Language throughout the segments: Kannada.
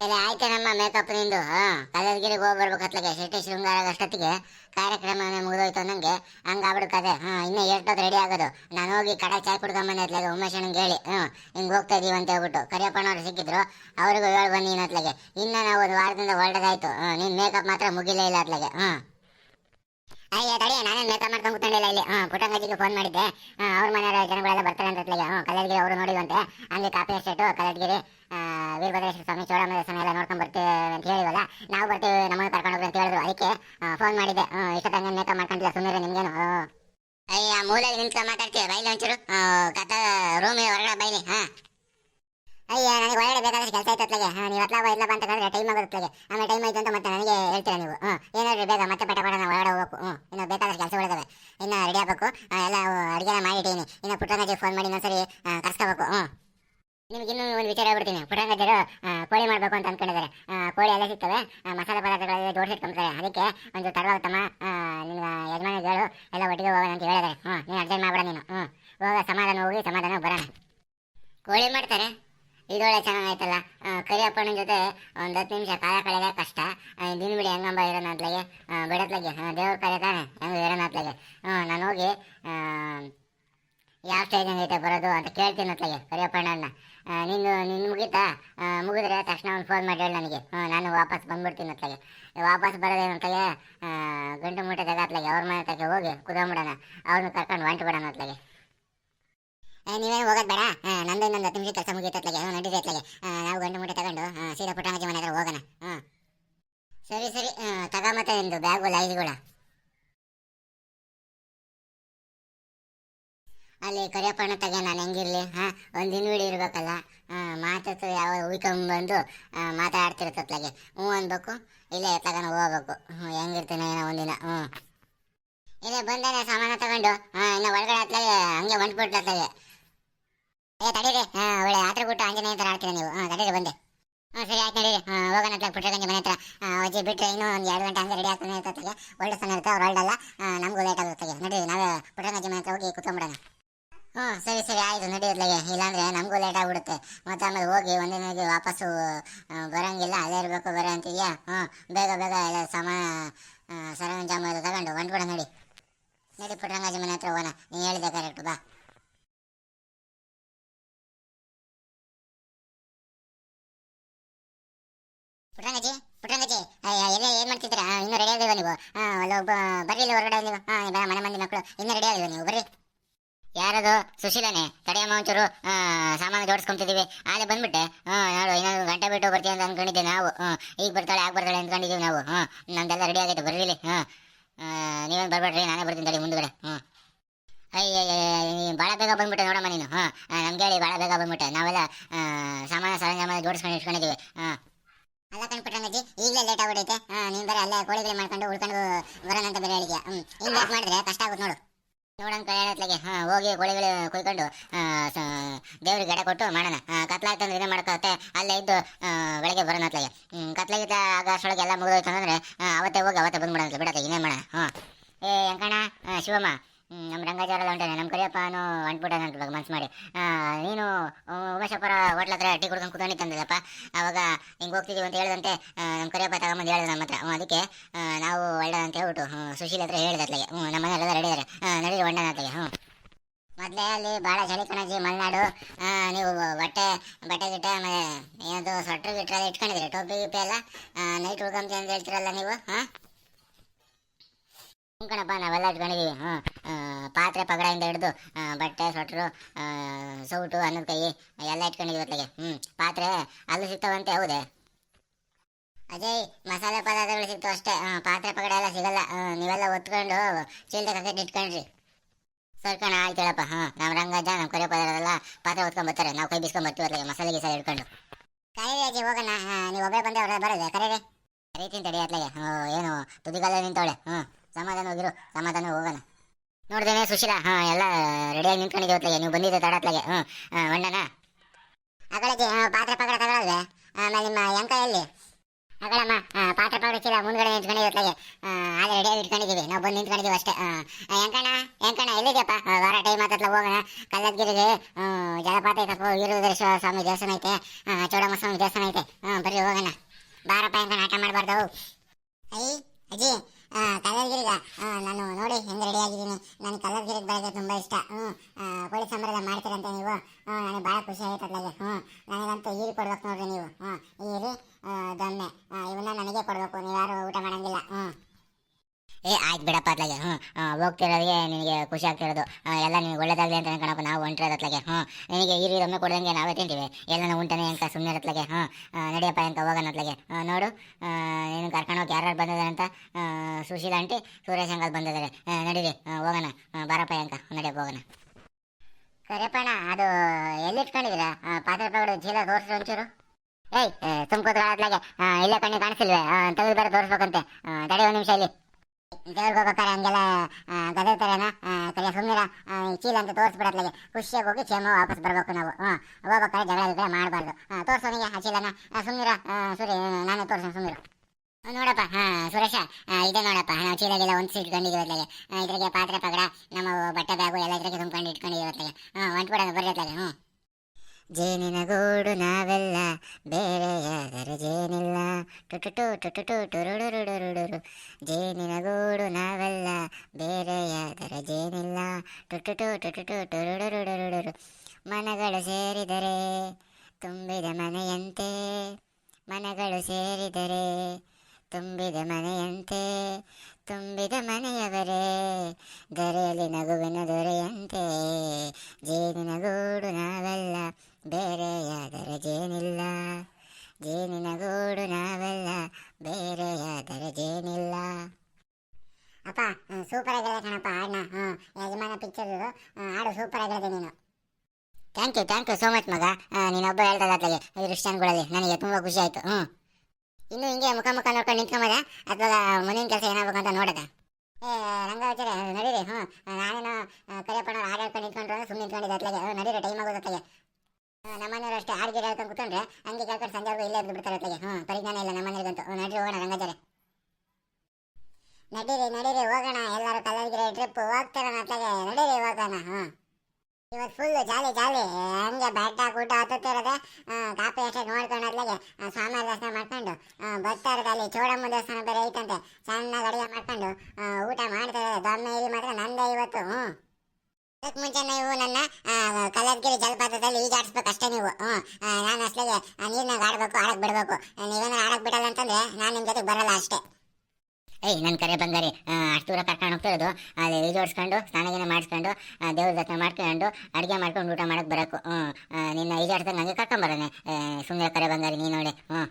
ಎಲ್ಲ ಆಯ್ತು ನಮ್ಮ ಮೇಕಪ್ ನಿಂದು ಕಲರ್ಗಿರಿಗೆ ಹೋಗಿ ಬರ್ಬೇಕು ಅತ್ಲಾಗೆ ಶೆಟ್ಟಿ ಶೃಂಗಾರ ಅಷ್ಟೊತ್ತಿಗೆ. ಕಾರ್ಯಕ್ರಮ ಮುಗಿದೋಯ್ತು ಅನ್ನಂಗೆ ಹಂಗ ಆಗ್ಬಿಡು ಹಾಂ? ಹಾ ಇನ್ನ ಎಷ್ಟೊತ್ತು ರೆಡಿ ಆಗೋದು? ನಾನು ಹೋಗಿ ಕಡೆ ಚಾಯ್ ಕುಡ್ಕೊಂಬಂದೆ ಅತ್ಲಾಗೆ ಉಮೇಶ್ ಅಣ್ಣಂಗೆ ಹೇಳಿ ಹ್ಮ್? ಹಿಂಗೆ ಹೋಗ್ತಾ ಇದೀವಿ ಅಂತ ಹೇಳ್ಬಿಟ್ಟು. ಕರಿಯಪ್ಪನವ್ರು ಸಿಕ್ಕಿದ್ರು. ಅವ್ರಿಗೂ ಹೇಳಿ ಬನ್ನಿ ಅತ್ಲಾಗೆ ಇನ್ನ ನಾವು ಒಂದು ವಾರದಿಂದ ಹೊರಡದಾಯ್ತು ನಿನ್ ಮೇಕಪ್ ಮಾತ್ರ ಮುಗಿಲೇ ಇಲ್ಲ ಅತ್ಲಾಗೆ ಹ್ಮ್? ಅಯ್ಯ, ತಡಿ ನಾನೇ ಮೇಕಪ್ ಮಾಡ್ಕೊಂಡು ಕೂತ್ಕೊಂಡಿಲ್ಲ ಇಲ್ಲಿ. ಹ್ಮ್ ಪುಟ್ಟಂಗಜಿಗೆ ಫೋನ್ ಮಾಡಿದ್ದೆ. ಅವ್ರ ಮನೆಯವರ ಜನಗಳೆಲ್ಲ ಬರ್ತಾರೆ ಅಂತ ಹ್ಞೂ ಕಲರ್ಗಿರಿ ಅವರು ನೋಡಿವಂತೆ ಹಂಗೆ ಕಾಪಿ ಎಸ್ಟೇಟು ಕಲರ್ಗಿರಿ ವೀರಭದ್ರೇಶ್ವರ ಸ್ವಾಮಿ ಚೋಳಮದ ಸ್ವಾಮಿ ಎಲ್ಲ ನೋಡ್ಕೊಂಡು ಬರ್ತೀವಿ ಅಂತ ಹೇಳಿವಲ್ಲ ನಾವು ಬರ್ತೀವಿ, ನಮ್ಮನ್ನು ಕರ್ಕೊಂಡು ಹೋಗ್ರಿ ಅಂತ ಹೇಳಿದ್ರು. ಅದಕ್ಕೆ ಫೋನ್ ಮಾಡಿದ್ದೆ. ಇಷ್ಟೊತ್ತಂಗೆ ಮೇಕಪ್ ಮಾಡ್ಕೊಂಡಿಲ್ಲ ಸುಮ್ಮನೆ ನಿಮ್ಗೇನು. ಅಯ್ಯ ಮೂಲೆಯಲ್ಲಿ ನಿಂತ್ಕೊಂಡು ಮಾತಾಡ್ತೀವಿ ಬೈಲಿ ಒಂಚೂರು. ಕಥ ರೂಮ್ ಹೊರಗಡೆ ಬೈಲಿ, ಹಾ. ಅಯ್ಯ, ನನಗೆ ಒಳಗಡೆ ಬೇಕಾದ್ರೆ ಕೆಲಸ ಐತೆ ಅತ್ಲಾಗೆ. ಹಾ, ನೀವು ಅತ್ಲಾಗ ಇಲ್ಲಪ್ಪ ಅಂತ ಹೇಳಿದ್ರೆ ಟೈಮ್ ಆಗುತ್ತಲಾಗೆ ಆಮೇಲೆ ಟೈಮ್ ಆಯ್ತು ಅಂತ ಮತ್ತೆ ನನಗೆ ಹೇಳ್ತೀರಾ ನೀವು ಹ್ಮ್ ಏನಾದ್ರು ಬೇಗ ಮತ್ತೆ ಪಟ ಪಟ ನಾವು ಒಳಗಡೆ ಹೋಗ್ಬೇಕು ಹ್ಮ್ ಇನ್ನು ಬೇಕಾದ್ರೆ ಕೆಲಸ ಉಳಿದಾವೆ ಇನ್ನು ರೆಡಿ ಆಗ್ಬೇಕು ಆ, ಎಲ್ಲ ಅಡುಗೆನ ಮಾಡಿಟ್ಟಿನಿ ಇನ್ನು ಪುಟ್ಟಂಗಜ್ಜಿ ಫೋನ್ ಮಾಡಿ ಇನ್ನೊಂದ್ಸರಿ ಆ, ಕರ್ಸ್ಕೋಬೇಕು ಹ್ಮ್ ನಿಮ್ಗೆ ಇನ್ನೂ ಒಂದು ವಿಚಾರ ಹೇಳ್ಬಿಡ್ತೀನಿ ಪುಟ್ಟಂಗಜ್ಜರು ಕೋಳಿ ಮಾಡಬೇಕು ಅಂತ ಅನ್ಕೊಂಡಿದ್ದಾರೆ ಆ, ಕೋಳಿ ಎಲ್ಲ ಸಿಗ್ತವೆ ಆ, ಮಸಾಲೆ ಪದಾರ್ಥಗಳೆಲ್ಲ ಜೋಡಿಸಿಟ್ಕೊಂತಾರೆ ಅದಕ್ಕೆ ಒಂದು ತರವಾಗುತ್ತಮ್ಮ ನಿನ್ನ ಯಜಮಾನಗಳು ಎಲ್ಲ ಒಟ್ಟಿಗೆ ಹೋಗೋಣ ಅಂತ ಹೇಳಿದಾರೆ. ಹ್ಞೂ ನೀನು ಅರ್ಜೆಂಟ್ ಮಾಡ್ಬೇಡ ನೀನು. ಹ್ಞೂ ಹೋಗ, ಸಮಾಧಾನ ಹೋಗಿ, ಸಮಾಧಾನ ಬರೋಣ. ಕೋಳಿ ಮಾಡ್ತಾರೆ. ಇದೊಳ್ಳೆ ಚೆನ್ನಾಗಾಯ್ತಲ್ಲ. ಕರಿಯಪ್ಪನ ಜೊತೆ ಒಂದು ಹತ್ತು ನಿಮಿಷ ಕಾಲ ಕಳೆದ ಕಷ್ಟ. ದಿನ ಬಿಡಿ ಹೆಂಗಂಬ ಇರೋಣ ಅತ್ಲಾಗೆ ಬಿಡತ್ಲಾಗೆ. ದೇವ್ರ ಕಾರ್ಯ ತಾನೆ, ಹೆಂಗ ಇರೋಣ ಹ್ಞೂ ನಾನು ಹೋಗಿ ಯಾವ ಸ್ಟೇಜ್ ಐತೆ ಬರೋದು ಅಂತ ಕೇಳ್ತೀನಿ ಅತ್ಲಾಗೆ ಕರಿಯಪ್ಪಣ್ಣನ ನೀನು ನಿನ್ನ ಮುಗೀತಾ ಮುಗಿದ್ರೆ ತಕ್ಷಣ ಒಂದು ಫೋನ್ ಮಾಡಿ ಹೇಳಿ ನನಗೆ. ನಾನು ವಾಪಸ್ ಬಂದ್ಬಿಡ್ತೀನಿ ಅತ್ಲಾಗೆ. ವಾಪಸ್ ಬರೋದೇನು ಅಂತಲೇ ಗಂಟು ಮೂಟೆ ತೆಗಾತ್ಲಾಗೆ ಅವ್ರ ಮನೆ ತಗೆ ಹೋಗಿ ಕುತ್ಕೊಂಡ್ಬಿಡೋಣ ಅವ್ರನ್ನ ಕರ್ಕೊಂಡು ಹೊಂಟು ಬಿಡೋಣ ಅತ್ಲಾಗೆ. ನೀವೇನು ಹೋಗೋದು ಬೇಡ? ನಂದು ಇನ್ನೊಂದು ಹತ್ತು ನಿಮಿಷ ಕೆಲಸ ಮುಗಿಯತ್ತತ್ಲಾಗೆ ನಡೀರಿ ಅತ್ಲಾಗೆ. ನಾವು ಗಂಟು ಮೂಟೆ ತಗೊಂಡು ಸೀದಾ ಪುಟ್ಟಂಗಜ್ಜಿ ಮನೆ ಹತ್ರ ಹೋಗೋಣ. ಹ್ಞೂ ಸರಿ ಸರಿ. ತಗೊಂಬತ್ತೆ ನಿಂದು ಬ್ಯಾಗು, ಲೈಸ್ಗಳ. ಅಲ್ಲಿ ಕರಿಯಪ್ಪಣ್ಣ ತಗ ನಾನು ಹೆಂಗಿರ್ಲಿ, ಹಾಂ? ಒಂದು ದಿನವಿಡಿ ಇರ್ಬೇಕಲ್ಲ. ಮಾತಾಡ್ತ ಯಾವ ಉಯ್ಕೊಂಬಂದು ಮಾತಾಡ್ತಿರ್ತತ್ಲಾಗೆ ಹ್ಞೂ ಅನ್ಬೇಕು. ಇಲ್ಲ ತಗೊಂಡು ಹೋಗ್ಬೇಕು. ಹ್ಞೂ, ಹೆಂಗಿರ್ತೀನಿ ಏನೋ ಒಂದಿನ ಹ್ಞೂ. ಇಲ್ಲೇ ಬಂದಾನೆ ಸಾಮಾನ ತಗೊಂಡು, ಹಾಂ, ಇನ್ನು ಒಳಗಡೆ ಹತ್ಲಾಗೆ ಹಂಗೆ ಹೊಂಟ್ಬಿಟ್ಲತ್ಲಾಗೆ ಏ, ತಡೀರಿ. ಹಾಂ, ಒಳ್ಳೆ ಆತ್ರ ಬಿಟ್ಟು ಆಂಜನೇಯ ಥರ ಆಡ್ತೀರ ನೀವು. ಹಾಂ, ತಡೀರಿ, ಬಂದೆ. ಹಾಂ ಸರಿ, ಆಯ್ತು ನಡೀರಿ. ಹಾಂ, ಹೋಗೋಣ ಹತ್ಲಾಗ ಪುಟ್ಟಗಂಜಿ ಮನೆ ಹತ್ರ. ಅಜ್ಜಿ ಬಿಟ್ಟರೆ ಇನ್ನೂ ಒಂದು ಎರಡು ಗಂಟೆ ಹಂಗೆ ರೆಡಿ ಆಗ್ತಾನೆ ಇರ್ತದೆ ಒಳ್ಳೆ ಸಣ್ಣ ಇರುತ್ತೆ, ಅವ್ರು ಹೊರಡಲ್ಲ ನಮಗೂ ಲೇಟ್ ಆಗುತ್ತೆ ನಡೀರಿ, ನಾವೇ ಪುಟ್ಟಗಂಜಿ ಮನೆ ಹತ್ರ ಹೋಗಿ ಕುತ್ಕೊಂಡ್ಬಿಡೋಣ ಹ್ಞೂ ಸರಿ ಸರಿ ಆಯಿತು ನಡಿಯತ್ಲಾಗೆ ಇಲ್ಲಾಂದ್ರೆ ನಮಗೂ ಲೇಟ್ ಆಗ್ಬಿಡುತ್ತೆ. ಮತ್ತೆ ಆಮೇಲೆ ಹೋಗಿ ಒಂದಿನಾಗಿ ವಾಪಸ್ಸು ಆ, ಬರಂಗಿಲ್ಲ ಅಲ್ಲೇ ಇರಬೇಕು ಬರೋ ಅಂತಿದ್ಯಾ ಹ್ಞೂ ಬೇಗ ಬೇಗ ಎಲ್ಲ ಸಾಮಾನು ಆ, ಸರಂಜಾಮ ಎಲ್ಲ ತಗೊಂಡು ಹೊಂಟ್ಬಿಡ ನಡಿ. ನಡಿ ಪುಟ್ಟರಂಗಾಜಿ ಮನೆ ಹತ್ರ ಹೋಗೋಣ. ನೀನು ಹೇಳಿದೆ ಕರೆಕ್ಟ್ ಬಾ. ಪುಟ್ಟರಂಗಾಜಿ ಪುಟ್ಟರಂಗಾಜಿ ಎಲ್ಲ ಏನು ಮಾಡ್ತಿದ್ದೀರಾ? ಆ, ಇನ್ನೂ ರೆಡಿ ಆಗಿಲ್ವ ನೀವು? ಹಾಂ ಅಲ್ಲ ಒಬ್ಬ ಬರ್ರಿ ಇಲ್ಲಿ ಹೊರಗಡೆ ನೀವು. ಹಾಂ ಮನೆ ಮಂದಿ ಮಕ್ಕಳು. ಇನ್ನೂ ರೆಡಿ ಆಗಿಲ್ವ ನೀವು? ಬರ್ರಿ. ಯಾರದು? ಸುಶೀಲನೇ. ತಡೆಯಮ್ಮ ಒಂಚೂರು ಸಾಮಾನು ಜೋಡಿಸ್ಕೊಂತಿದ್ದೀವಿ. ಆಲೆ ಬಂದ್ಬಿಟ್ಟೆ. ಹ್ಞೂ ನೋಡು, ಇನ್ನೊಂದು ಗಂಟೆ ಬಿಟ್ಟು ಬರ್ತೀವಿ ಅಂತ ಅನ್ಕೊಂಡಿದ್ದೆ ನಾವು. ಹ್ಞೂ ಈಗ ಬರ್ತಾಳೆ, ಆಗ ಬರ್ತಾಳೆ ಅಂದ್ಕೊಂಡಿದ್ದೀವಿ ನಾವು. ಹ್ಞೂ ನಮ್ದೆಲ್ಲ ರೆಡಿ ಆಗೈತೆ, ಬರ್ರಿ ಇಲ್ಲಿ. ಹಾಂ ನೀವೇನು ಬರ್ಬೇಡ್ರಿ, ನಾನೇ ಬರ್ತೀನಿ ತಡಿ ಮುಂದ್ಗಡೆ. ಹ್ಞೂ ಅಯ್ಯ ಭಾಳ ಬೇಗ ಬಂದ್ಬಿಟ್ಟೆ ನೋಡಮ್ಮ ನೀನು ಹಾಂ ನಮ್ಗೆ ಹೇಳಿ ಭಾಳ ಬೇಗ ಬಂದ್ಬಿಟ್ಟೆ ನಾವೆಲ್ಲ ಸಾಮಾನ್ಯ ಸಾಮಾನು ಸರಂಜಾಮ ಜೋಡಿಸ್ಕೊಂಡು ಇಟ್ಕೊಂಡಿದ್ದೀವಿ ಹಾಂ ಅಲ್ಲ ಕಣ್ಪಟ್ಟಂಗಜ್ಜಿ ಈಗಲೇ ಲೇಟ್ ಆಗ್ಬಿಟ್ಟೈತೆ ಹಾಂ ನೀನು ಬೇರೆ ಅಲ್ಲೇ ಕೋಳಿಗಳು ಮಾಡ್ಕೊಂಡು ಉಳ್ಕೊಂಡು ಬರೋಣ ಅಂತ ಬೇರೆ ಹೇಳಿದ್ಯಾ ಹ್ಞೂ ಲೇಟ್ ಮಾಡಿದ್ರೆ ಕಷ್ಟ ಆಗುತ್ತೆ ನೋಡು ನೋಡೋಣ ಕಳೆಯತ್ಲಾಗೆ ಹಾಂ, ಹೋಗಿ ಕೋಳಿಗಳು ಕುಯ್ಕೊಂಡು ದೇವ್ರಿಗೆ ಗಡೆ ಕೊಟ್ಟು ಮಾಡೋಣ. ಕತ್ಲಾಯ್ತಂದ್ರೆ ಇದನ್ನ ಮಾಡ್ಕೊತ್ತೆ ಅಲ್ಲೇ ಇದ್ದು ಬೆಳಗ್ಗೆ ಬರೋಣ ಅತ್ಲಾಗೆ ಕತ್ಲಾಗಿದ್ದ ಅಷ್ಟೊಳಗೆ ಎಲ್ಲ ಮುಗಿದೋಯ್ತು ಅಂದರೆ ಅವತ್ತೇ ಹೋಗಿ ಅವತ್ತೇ ಬಂದ್ಬಿಡೋಣ ಬಿಡತ್ತೆ. ಇನ್ನೇ ಮಾಡೋಣ ಹ್ಞೂ ಏ ಅಂಕಣ ಶಿವಮ್ಮ ನಮ್ಮ ರಂಗಾಚಾರೆಲ್ಲ ಹೊಂಟಾನೆ ನಮ್ಮ ಕರಿಯಪ್ಪನು ಹೊಂಟ್ಬಿಟ್ಟಾನೆ ಅಂತ ಇವಾಗ ಮನ್ಸು ಮಾಡಿ. ನೀನು ಉಮೇಶಪ್ಪರ ಹೋಟ್ಲ ಹತ್ರ ಟೀ ಕುಡ್ಕೊಂಡು ಕುತ್ಕೊಂಡಿತ್ತಂದಪ್ಪ ಅವಾಗ ಹಿಂಗೆ ಹೋಗ್ತಿದ್ದೀವಿ ಅಂತ ಹೇಳಿದಂತೆ ನಮ್ಮ ಕರಿಯಪ್ಪ ತಗೊಂಬಂದು ಹೇಳಿದ ನಮ್ಮ ಹತ್ರ. ಅದಕ್ಕೆ ನಾವು ಒಳ್ಳೆ ಅಂತ ಹೇಳ್ಬಿಟ್ಟು ಹ್ಞೂ, ಸುಶೀಲ್ ಹತ್ರ ಹೇಳಿದೆ ಅತ್ಲಾಗೆ ಹ್ಞೂ ನಮ್ಮ ಮನೆಯಲ್ಲೆಲ್ಲ ರೆಡಿ ಇದ್ದಾರೆ ನಡೀರಿ ಅತ್ಲಾಗೆ ಹ್ಞೂ ಮೊದಲೇ ಅಲ್ಲಿ ಭಾಳ ಚಳಿ ಕಣಜಿ ಮಲೆನಾಡು. ನೀವು ಬಟ್ಟೆ ಬಟ್ಟೆ ಗಿಟ್ಟೆ ಆಮೇಲೆ ಏನದು ಸ್ವೆಟ್ರ್ ಗಿಟ್ರೆ ಇಟ್ಕೊಂಡಿದ್ರಿ ಟೋಪಿ ಗಿಪ್ಪೆ ಎಲ್ಲ? ನೈಟ್ ಉಳ್ಕೊಂತೀವಿ ಅಂತ ಹೇಳ್ತೀರಲ್ಲ ನೀವು ಹಾಂ? ಕಣಪ್ಪ ನಾವೆಲ್ಲ ಇಟ್ಕೊಂಡಿದ್ದೀವಿ ಹ್ಞೂ ಪಾತ್ರೆ ಪಗಡೆಯಿಂದ ಹಿಡಿದು ಬಟ್ಟೆ ಸ್ವೆಟ್ರು ಆ, ಸೌಟು ಅನ್ನದ ಕೈ ಎಲ್ಲ ಇಟ್ಕೊಂಡಿದ್ದೀವಿ ಹೊತ್ತಿಗೆ ಹ್ಞೂ ಪಾತ್ರೆ ಅಲ್ಲೂ ಸಿಗ್ತಾವಂತೆ ಹೌದೇ? ಅಜಯ್ ಮಸಾಲೆ ಪದಾರ್ಥಗಳು ಸಿಗ್ತಾವೆ ಅಷ್ಟೇ. ಪಾತ್ರೆ ಪಗಡೆ ಎಲ್ಲ ಸಿಗಲ್ಲ. ನೀವೆಲ್ಲ ಒತ್ಕೊಂಡು ಚೀಲ್ದ ಕಕ್ಕೆ ಇಟ್ಕೊಂಡ್ರಿ. ಸರ್ ಕಣ ಆಯ್ತು ಹೇಳಪ್ಪ. ಹಾಂ ನಮ್ಮ ರಂಗಜ್ಜ ನಮ್ಮ ಕರಿಯಪ್ಪ ಎಲ್ಲ ಪಾತ್ರೆ ಹೊತ್ಕೊಂಡ್ ಬರ್ತಾರೆ. ನಾವು ಕೈ ಬಿಸ್ಕೊಂಡ್ ಬರ್ತೀವಿ ಅತ್ಲಾಗೆ ಮಸಾಲೆ ಗಿಸಾಲೆ ಹಿಡ್ಕೊಂಡು. ಕರೀರಿ ಅಜ್ಜಿ ಹೋಗೋಣ. ನೀವು ಒಬ್ಬರೇ ಬಂದೆ ಅವ್ರೆ ಬರೋದೆ? ಕರೀರಿ. ಕರೀತೀನಿ ತಡಿ ಅತ್ಲಾಗೆ. ಏನು ತುದಿಗಾಲ ನಿಂತವಳೆ. ಹ್ಞೂ ಸಮಾಧಾನ ಹೋಗಿರು ಸಮಾಧಾನ ಹೋಗೋಣ. ನೋಡ್ದೇನೆ ಸುಶೀಲಾ ಹಾಂ ಎಲ್ಲ ರೆಡಿಯಾಗಿ ನಿಂತ್ಕೊಂಡಿದ್ದೀವಿ ಅತ್ಲಾಗೆ ನೀವು ಬಂದಿದ್ದೆ ತಡತ್ಲಾಗೆ ಹ್ಞೂ ಒಣ್ಣನ ಅಗಳಜ್ಜಿ ಪಾತ್ರೆ ಪಗಡ ತಗೊಳಲ್ವೇ ಆಮೇಲೆ ನಿಮ್ಮ ಎಂಕ ಎಲ್ಲಿ? ಅಗಳಮ್ಮ ಪಾತ್ರೆ ಪಗಡ ಚೀಲ ಮುಂದ್ಗಡೆ ನಿಂತ್ಕೊಂಡಿದ್ವಿ ಅತ್ಲಾಗೆ ಆದ್ರೆ ರೆಡಿಯಾಗಿ ಇಟ್ಕೊಂಡಿದ್ದೀವಿ. ನಾವು ಬಂದು ನಿಂತ್ಕೊಂಡಿದ್ದೀವಿ ಅಷ್ಟೇ. ಆ, ಎಂಕಣ ಎಲ್ಲಿದೆಯಪ್ಪ? ವಾರ ಟೈಮ್ ಆತತ್ಲ ಹೋಗೋಣ. ಕಲ್ಲದ್ಗಿರಿಗೆ ಜಲಪಾತ ಐತಪ್ಪ ವೀರಭದ್ರೇಶ್ವರ ಸ್ವಾಮಿ ದೇವಸ್ಥಾನ ಐತೆ. ಚೌಡಮ್ಮ ಸ್ವಾಮಿ ದೇವಸ್ಥಾನ ಐತೆ. ಹ್ಮ್ ಬರೀ ಹೋಗೋಣ. ಬಾರಪ್ಪ ಎಂಕಣ ಆಟ ಮಾಡಬಾರ್ದು. ಐ ಅಜ್ಜಿ ಆ, ಕಲ್ಲರ್ಗಿರಿಗ ಆ, ನಾನು ನೋಡಿ ಹೆಂಗ್ ರೆಡಿ ಆಗಿದ್ದೀನಿ ನಾನು ಕಲ್ಲರ್ಗಿರಿಗೆ ಬರೋಕ್ಕೆ ತುಂಬಾ ಇಷ್ಟ ಹ್ಞೂ ಕೋಳಿ ಸಾಂಬಾರೆಲ್ಲ ಮಾಡ್ತೀರಂತೆ ನೀವು ಹ್ಞೂ ನನಗೆ ಭಾಳ ಖುಷಿ ಆಯ್ತು ಅದ್ಲಾಗೆ ಹ್ಞೂ ನನಗಂತೂ ಈರಿ ಕೊಡ್ಬೇಕು ನೋಡ್ರಿ ನೀವು ಹ್ಞೂ ಈರಿ ಆ, ದೊಣ್ಣೆ ಆ, ಇವನ್ನ ನನಗೆ ಕೊಡ್ಬೇಕು ನೀವು ಯಾರು ಊಟ ಮಾಡಂಗಿಲ್ಲ ಹ್ಞೂ ಏ, ಆಯ್ತು ಬಿಡಪ್ಪ ಅತ್ಲಾಗೆ. ಹ್ಞೂ ಹೋಗ್ತಿರೋರಿಗೆ ನಿನಗೆ ಖುಷಿ ಆಗ್ತಿರೋದು. ಎಲ್ಲ ನಿನಗೆ ಒಳ್ಳೇದಾಗಲಿ ಅಂತ ಕಣಪ್ಪ ನಾವು ಹೊಂಟಿರೋದು ಅತ್ಲಾಗೆ. ಹ್ಞೂ ನಿನಗೆ ಈ ಒಮ್ಮೆ ಕೊಡ್ದಂಗೆ ನಾವೇ ತಿಂತೀವಿ. ಎಲ್ಲ ಉಂಟನೆ ಅಂತ ಸುಮ್ಮನೆ ಇರತ್ಲಾಗೆ ಹ್ಞೂ ನಡಿಯಪ್ಪ ಅಂತ ಹೋಗೋಣ ಅತ್ಲಾಗೆ. ನೋಡು ನೀನು ಕರ್ಕೊಂಡು ಹೋಗಿ ಯಾರ್ಯಾರು ಬಂದಿದ್ದಾರೆ ಅಂತ ಸುಶೀಲ ಆಂಟಿ, ಸುರೇಶ್ ಅಂಕಲ್ ಬಂದಿದ್ದಾರೆ. ನಡೀರಿ ಹೋಗೋಣ. ಬಾರಪ್ಪ ಅಂತ ನಡಿಯಪ್ಪ ಹೋಗೋಣ. ಸರಿಯಪ್ಪಣ್ಣ, ಅದು ಎಲ್ಲಿಟ್ಕೊಂಡಿದ್ದೀರಾ? ಪಾತ್ರೆ ಪಗಡೆ ಚೀಲ ತೋರಿಸ್ರಿ ಒಂಚೂರು. ಏಯ್ ತುಮಕೂರು ಅತ್ಲಾಗೆ. ಇಲ್ಲೇ ಕಣ್ಣಿಗೆ ಕಾಣಿಸಿಲ್ವೇ? ತೆಗೆದು ಬೇರೆ ತೋರಿಸ್ಬೇಕಂತೆ. ತಡೆ ಒಂದು ನಿಮಿಷ ಇಲ್ಲಿ. ದೇವ್ರಿಗೆ ಹೋಗ್ಬೇಕಾರೆ ಹಂಗೆಲ್ಲ ಗದರ್ತಾರೇನ ಕಲಿಯ ಸುಮ್ಮನಿರ ಚೀಲ ಅಂತ ತೋರಿಸ್ಬಿಡತ್ಲಾಗೆ ಖುಷಿಯಾಗಿ ಹೋಗಿ ಕ್ಷೇಮ ವಾಪಸ್ ಬರಬೇಕು ನಾವು. ಹಾಂ ಹೋಗ್ಬೇಕಾರೆ ಜಗಳ ಗಿಗಳ ಮಾಡಬಾರ್ದು. ತೋರ್ಸೋನಿಗೆ ಆ ಚೀಲನ. ಸುಮ್ಮನಿರ ಸರಿ ನಾನೇ ತೋರಿಸೋಣ ಸುಮ್ನಿರ. ನೋಡಪ್ಪ, ಹಾ, ಸುರೇಶ ಇದೆ ನೋಡಪ್ಪ. ನಾವು ಚೀಲಗೆಲ್ಲ ಒಂದು ಸೀಟ್ ಇಟ್ಕೊಂಡಿದ್ದೀವಿ ಇದ್ರಾಗೆ ಪಾತ್ರೆ ಪಗಡ, ನಮ್ಮ ಬಟ್ಟೆ ಬ್ಯಾಗು ಎಲ್ಲ ಇದ್ರಾಗೆ ತುಂಬ್ಕೊಂಡು ಇಟ್ಕೊಂಡಿದ್ದೀವಿ ಹಾಂ ಹೊಂಟ್ಬಿಡೋಣ ಬರ್ರಿ ಹ್ಞೂ ಜೇನಿನ ಗೂಡು ನಾವೆಲ್ಲ ಬೇರೆಯಾದರೆ ಜೇನಿಲ್ಲ ಟುಟುಟು ಟುಟುಟು ಟುರುಡುರುಡುರುಡುರು ಜೇನಿನ ಗೂಡು ನಾವೆಲ್ಲ ಬೇರೆಯಾದರೆ ಜೇನಿಲ್ಲ ಟುಟುಟು ಟುಟುಟು ಟುರುಡುರುಡುರುಡುರು ಮನಗಳು ಸೇರಿದರೆ ತುಂಬಿದ ಮನೆಯಂತೆ ಮನಗಳು ಸೇರಿದರೆ ತುಂಬಿದ ಮನೆಯಂತೆ ತುಂಬಿದ ಮನೆಯವರೇ ದೊರೆಯಲಿ ನಗುವಿನ ದೊರೆಯಂತೆ ಜೇನಿನ ಗೂಡು ನಾವೆಲ್ಲ ಬೇರೆಯಾದರೆ ಜೇನಿಲ್ಲ, ಜೇನಿನ ಗೂಡು ನಾವೆಲ್ಲ ಬೇರೆಯಾದರೆ ಜೇನಿಲ್ಲ. ಅಪ್ಪ ಸೂಪರ್ ಆಗಿದೆ ಕಣಪ್ಪ ಹಾಡನ್ನ ಹ್ಞೂ ಯಜಮಾನ ಪಿಕ್ಚರ್ ಹಾಡು ಸೂಪರ್ ಆಗಿದೆ ನೀನು. Thank you thank you so much ಮಗ. ನೀನೊಬ್ಬ ಹೇಳ್ದಾಗ ಅತ್ಲಾಗೆ ಈ ಕ್ರಿಶ್ಚಿಯನ್ಗಳಲ್ಲಿ ನನಗೆ ತುಂಬ ಖುಷಿ ಆಯಿತು. ಹ್ಞೂ ಇನ್ನು ಹಿಂಗೆ ಮುಖ ಮುಖ ನೋಡ್ಕೊಂಡು ನಿಂತ್ಕೊಂಬದ? ಅಥವಾ ಮುಂದಿನ ಕೆಲಸ ಏನಾಗಬೇಕು ಅಂತ ನೋಡದ? ಏ ರಂಗಾಚಾರ್ಯ ನಡೀರಿ. ಹ್ಞೂ ನಾನೇನು ಕರಿಯಪ್ಪನ ಹಾಡು ಹೇಳ್ಕೊಂಡು ನಿಂತ್ಕೊಂಡ್ರೆ ಸುಮ್ಮನೆ ನಿಂತ್ಕೊಂಡಿದ್ದೆ ಅತ್ಲಾಗೆ ನಡೀರಿ ಟೈಮ್ ಆಗೋದು ಅತ್ಲಾಗೆ ನಮ್ಮನೆಯವರು ಅಷ್ಟೇ. ಗೀಡ ಹೇಳ್ಕೊಂಡು ಕೂತ್ಕೊಂಡ್ರೆ ಹಂಗೆ ಕೇಳ್ಕೊಂಡು ಸಂಜೆವರೆಗೂ ಇಲ್ಲೇ ಇದ್ದು ಬಿಡ್ತಾರೆ ಅತ್ಲಾಗೆ ಹ್ಞೂ ಪರಿಜ್ಞಾನ ಇಲ್ಲ ನಮ್ಮನೆಯರಿಗಂತೂ ನಡ್ರಿ ಹೋಗೋಣ ರಂಗಾಚಾರೆ ನಡೀರಿ ನಡೀರಿ, ಹೋಗೋಣ. ಎಲ್ಲರೂ ಕಲ್ಲರ್ಗಿರಿ ಟ್ರಿಪ್ ಹೋಗ್ತಾರ ಅತ್ಲಾಗೆ ನಡೀರಿ, ಹೋಗೋಣ. ಹ್ಞೂ ಇವತ್ತು ಫುಲ್ ಜಾಲಿ ಜಾಲಿ. ಹಂಗೆ ಬೆಟ್ಟ ಕೂಟ ಹತ್ತುತ್ತಿರೋದೆ ಕಾಪಿ ಅಷ್ಟೇ ನೋಡ್ಕೊಂಡು ಅದ್ಲಾಗೆ ಸ್ವಾಮಿ ದರ್ಶನ ಮಾಡ್ಕೊಂಡು ಬರ್ತಾ ಇರೋದು ಅಲ್ಲಿ. ಚೋಡಮ್ಮ ದೇವಸ್ಥಾನ ಬೇರೆ ಐತಂತೆ ಸಣ್ಣಗೆ ಅಡುಗೆ ಮಾಡ್ಕೊಂಡು ಆ, ಊಟ ಮಾಡ್ತಾರೆ ದೊಮ್ಮೆ ಇಲ್ಲಿ ಮಾತ್ರ ನಂದೇ ಇವತ್ತು ಹ್ಞೂ ಅದಕ್ಕೆ ಮುಂಚೆ ನೀವು ನನ್ನ ಕಲ್ಲದ್ಗಿರಿ ಜಲಪಾತದಲ್ಲಿ ಈಜಾಡಿಸ್ಬೇಕು ಅಷ್ಟೇ ನೀವು ಹ್ಞೂ ನಾನು ಅಷ್ಟೇ ನೀರಿನಾಗ ಆಡಬೇಕು ಆಡಕ್ ಬಿಡಬೇಕು. ನೀವೇನಾರು ಆಡಕ್ ಬಿಡಲ್ಲ ಅಂತಂದ್ರೆ ನಾನು ನಿಮ್ ಜೊತೆಗೆ ಬರಲ್ಲ ಅಷ್ಟೇ. ಏಯ್ ನನ್ನ ಕರೆ ಬಂಗಾರಿ. ಅಷ್ಟು ದೂರ ಕರ್ಕೊಂಡು ಹೋಗ್ತಿರೋದು ಅಲ್ಲಿ ಸ್ನಾನ ಸ್ನಾನಗಿನ ಮಾಡಿಸ್ಕೊಂಡು ದೇವ್ರ ದರ್ಶನ ಮಾಡ್ಕೊಂಡು ಅಡುಗೆ ಮಾಡ್ಕೊಂಡು ಊಟ ಮಾಡಕ್ಕೆ ಬರೋಕು. ಹ್ಞೂ ನಿನ್ನ ಈಜಾಡ್ಸಂಗೆ ಕರ್ಕೊಂಡ್ ಬರೋಣ ಸುಮ್ಮನೆ ಕರೆ ಬಂಗಾರಿ ನೀ ನೋಡಿ. ಹ್ಞೂ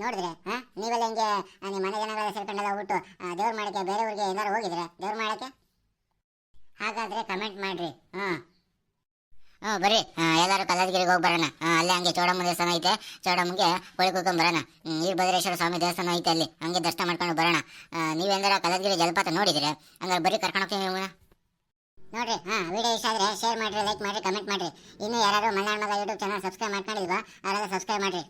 ನೋಡಿದ್ರೆ ಹಾಂ? ನೀವೆಲ್ಲ ಹಿಂಗೆ ನಿಮ್ಮ ಮನೆ ಜನಗಳೆಲ್ಲ ಸೇರ್ಕೊಂಡೆಲ್ಲ ಹೋಗ್ಬಿಟ್ಟು ದೇವ್ರ ಮಾಡಕ್ಕೆ ಬೇರೆ ಊರಿಗೆ ಏನಾರು ಹೋಗಿದ್ರೆ ದೇವ್ರ ಮಾಡಕ್ಕೆ? ಹಾಗಾದ್ರೆ ಕಮೆಂಟ್ ಮಾಡಿರಿ. ಹಾಂ ಹ್ಞೂ ಬರ್ರಿ. ಆ, ಎಲ್ಲರೂ ಕಲ್ಲದಗಿರಿಗೆ ಹೋಗಿ ಬರೋಣ. ಅಲ್ಲೇ ಹಂಗೆ ಚೌಡಮ್ಮ ದೇವಸ್ಥಾನ ಐತೆ. ಚೌಡಮ್ಮಗೆ ಹೋಳಿ ಕುಯ್ಕೊಂಡ್ ಬರೋಣ. ಈ ವೀರಭದ್ರೇಶ್ವರ ಸ್ವಾಮಿ ದೇವಸ್ಥಾನ ಐತೆ ಅಲ್ಲಿ. ಹಂಗೆ ದರ್ಶನ ಮಾಡ್ಕೊಂಡು ಬರೋಣ. ನೀವೆಂದಾರ ಕಲ್ಲದಗಿರಿ ಜಲಪಾತ ನೋಡಿದ್ರೆ? ಹಂಗಾರೆ ಬರೀ ಕರ್ಕೊಂಡು ಹೋಗ್ತೀವಿ ನೀವು ನೋಡ್ರಿ ಹಾ ವಿಡಿಯೋ ಇಷ್ಟ ಆದರೆ ಶೇರ್ ಮಾಡಿರಿ ಲೈಕ್ ಮಾಡಿರಿ ಕಮೆಂಟ್ ಮಾಡಿರಿ. ಇನ್ನು ಯಾರಾದರೂ ಮಲ್ನಾಡ್ ಮಗ ಯೂಟ್ಯೂಬ್ ಚಾನಲ್ ಸಬ್ಸ್ಕ್ರೈಬ್ ಮಾಡ್ಕೊಂಡಿಲ್ವಾ ಅವರೆಲ್ಲ ಸಬ್ಸ್ಕ್ರೈಬ್ ಮಾಡ್ರಿ.